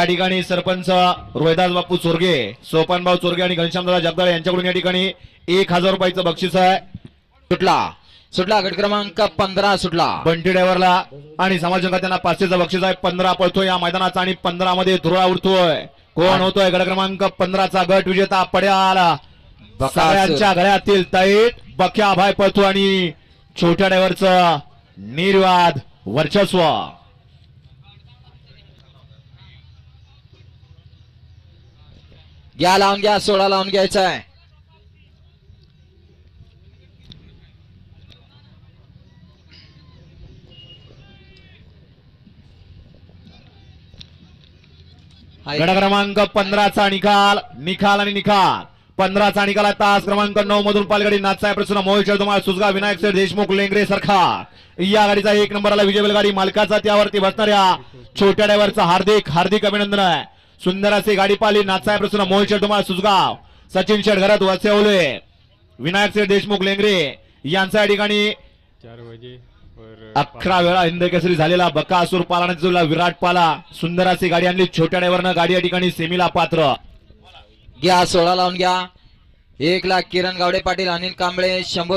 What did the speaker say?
या ठिकाणी सरपंच रोहिदास बापू चोरगे सोपानभाऊ चोरगे आणि घनश्यामदादा जगदाळे यांच्याकडून या ठिकाणी एक हजार रुपयाचं बक्षीस आहे. सुटला. सुटला. गट क्रमांक पंधरा सुटला. बंटी ड्रायव्हरला आणि समाज त्यांना पाचशेचं बक्षीस आहे. पंधरा पळतोय या मैदानाचा आणि पंधरा मध्ये धुरळा उडतोय. कोण होतोय? गड क्रमांक पंधराचा गट विजेता पड्याला. सगळ्यांच्या गळ्यातील तैत बक्या भाई पळतो आणि छोट्या ड्रायव्हरचं निर्वाद वर्चस्व. घ्या लावून घ्या सोळा लावून घ्यायचा आहे. गड क्रमांक पंधराचा निकाल निकाल आणि निकाल. पंधराचा निकाल आहे तास क्रमांक नऊ मधून पालगाडी नाथसाहेब प्रसन्न मोहित तुम्हाला सुजगा विनायक सर देशमुख लेंगरे सरकार. या गाडीचा एक नंबरला विजय बैलगाडी मालकाचा त्यावरती बसणाऱ्या छोट्या ड्रायव्हरचा हार्दिक हार्दिक अभिनंदन आहे. सुंदर अशी गाडी पाहिली नाथसाहेब प्रसन्न मोहित तुम्हाला सुजगाव. सचिन शेठ घरात वसवले विनायक सर देशमुख लेंगरे. यांच्या या ठिकाणी चार बजे और अकरा वेळा हिंद केसरी झालेला बकासूर पालाने जुळला विराट पाला. सुंदर अशी गाडी आणली छोट्या ड्रायव्हरनं गाडी या ठिकाणी सेमीला पात्र. घ्या सोळा लावून घ्या. एक लाख किरण गावडे पाटील अनिल कांबळे शंभू